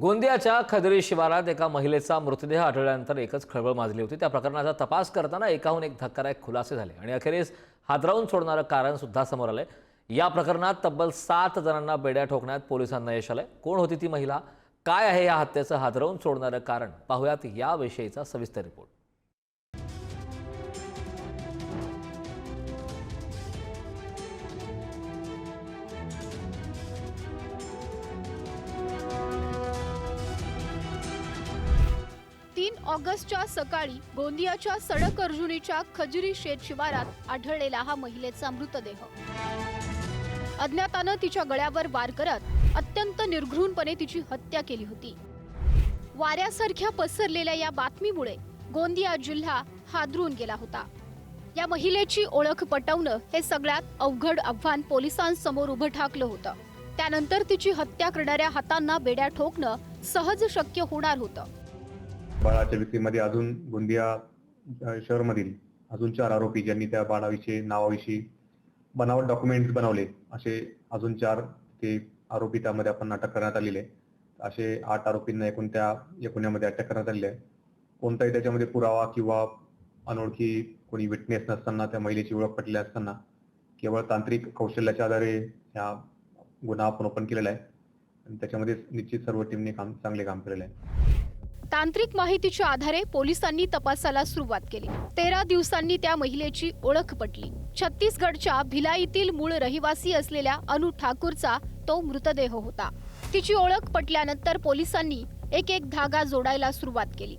गोंदियाच्या खदरी शिवारात एका महिलेचा मृतदेह आढळल्यानंतर एकच खळबळ माजली होती. त्या प्रकरणाचा तपास करताना एकाहून एक धक्कादायक खुलासे झाले आणि अखेरीस हादरावून सोडणारं कारण सुद्धा समोर आलंय. या प्रकरणात तब्बल सात जणांना बेड्या ठोकण्यात पोलिसांना यश आलंय. कोण होती ती महिला? काय आहे या हत्येचं? हादरवून सोडणारं कारण? पाहुयात याविषयीचा सविस्तर रिपोर्ट. ऑगस्टच्या सकाळी गोंदियाच्या सडक अर्जुनीच्या खजुरी शेत शिवारात आढळलेला हा महिलेचा मृतदेह. अज्ञातानं तिच्या गळ्यावर वार करत अत्यंत निर्घृणपणे तिची हत्या केली होती. वाऱ्यासारख्या पसरलेल्या या बातमीमुळे गोंदिया जिल्हा हादरून गेला होता. या महिलेची ओळख पटवणं हे सगळ्यात अवघड आव्हान पोलिसांसमोर उभं ठाकलं होतं. त्यानंतर तिची हत्या करणाऱ्या हातांना बेड्या ठोकणं सहज शक्य होणार होतं. बाळाच्या विक्रीमध्ये अजून गोंदिया शहरमधील अजून चार आरोपी ज्यांनी त्या बाळाविषयी नावाविषयी बनावट डॉक्युमेंट्स बनवले असे अजून चार ते आरोपी त्यामध्ये आपण अटक करण्यात आलेले. असे आठ आरोपींना एकूण त्या एकूण्यामध्ये अटक करण्यात आलेले आहे. कोणताही त्याच्यामध्ये पुरावा किंवा अनोळखी कोणी विटनेस नसताना त्या महिलेची ओळख पटली असताना केवळ तांत्रिक कौशल्याच्या आधारे ह्या गुन्हा आपण ओपन केलेला आहे. आणि त्याच्यामध्ये निश्चित सर्व टीमने काम चांगले काम केलेलं आहे. तांत्रिक माहितीच्या आधारे पोलिसांनी तपासाला सुरुवात केली. तेरा दिवसांनी त्या महिलेची ओळख पटली. छत्तीसगडच्या भिलाईतील मूळ रहिवासी असलेल्या अनु ठाकूरचा तो मृतदेह होता. तिची ओळख पटल्यानंतर पोलिसांनी एक एक धागा जोडायला सुरुवात केली.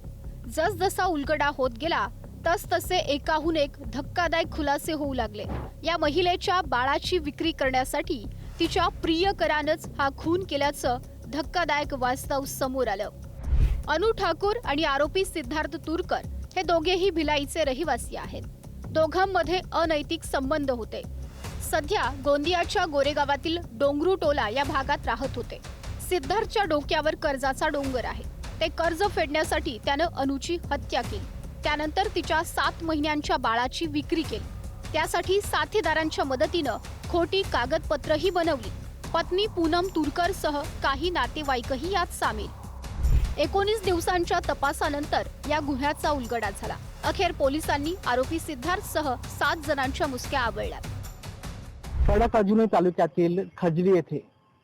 जसजसा उलगडा होत गेला तस तसे एकाहून एक धक्कादायक खुलासे होऊ लागले. या महिलेच्या बाळाची विक्री करण्यासाठी तिच्या प्रियकरानंच हा खून केल्याचं धक्कादायक वास्तव समोर आलं. अनु ठाकूर आणि आरोपी सिद्धार्थ तुरकर हे दोघेही भिलाईचे रहिवासी आहेत. दोघांमध्ये अनैतिक संबंध होते. सध्या गोंदियाच्या गोरेगावातील डोंगरू टोला या भागात राहत होते. सिद्धार्थच्या डोक्यावर कर्जाचा डोंगर आहे. ते कर्ज फेडण्यासाठी त्यानं अनुची हत्या केली. त्यानंतर तिच्या सात महिन्यांच्या बाळाची विक्री केली. त्यासाठी साथीदारांच्या मदतीनं खोटी कागदपत्रही बनवली. पत्नी पूनम तुरकरसह काही नातेवाईकही यात सामील. एकोणीस दिवसांच्या तपासानंतर या गुन्ह्याचा उलगडा झाला. अखेर पोलिसांनी आरोपी सिद्धार्थसह सात जणांच्या मुसक्या आवळल्या सडक अजूनही तालुक्यातील खजरी येथे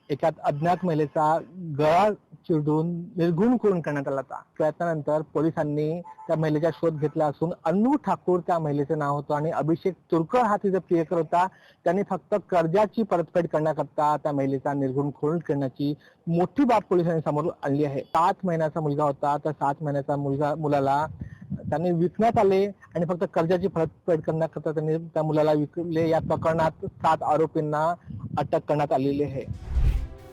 एका अज्ञात महिलेचा गळा चिरडून निर्गुण करून करण्यात आला होता. प्रयत्नानंतर पोलिसांनी त्या महिलेचा शोध घेतला असून अन्नू ठाकूर त्या महिलेचं नाव होतं आणि अभिषेक तुरकर हा तिचा प्रियकर होता. त्यांनी फक्त कर्जाची परतफेड करण्याकरता त्या महिलेचा निर्गुण खून करण्याची मोठी बाब पोलिसांनी समोर आणली आहे. सात महिन्याचा मुलगा होता. त्या सात महिन्याचा मुलगा मुलाला त्यांनी विकण्यात आले आणि फक्त कर्जाची परतफेड करण्याकरता त्यांनी त्या मुलाला विकले. या प्रकरणात सात आरोपींना अटक करण्यात आलेली आहे.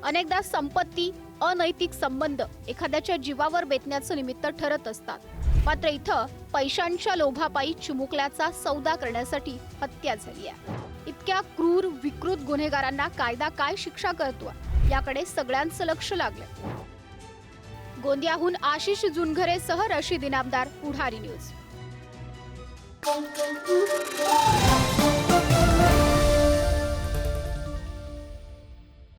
अनेकदा संपत्ती अनैतिक संबंध एखाद्याच्या जीवावर बेतण्याचं निमित्त ठरत असतात. मात्र इथं पैशांच्या लोभापायी चिमुकल्याचा सौदा करण्यासाठी हत्या झाली आहे. इतक्या क्रूर विकृत गुन्हेगारांना कायदा काय शिक्षा करतो याकडे सगळ्यांचं लक्ष लागलं गोंदियाहून आशिष जुनघरेसह रशीद इनामदार पुढारी न्यूज.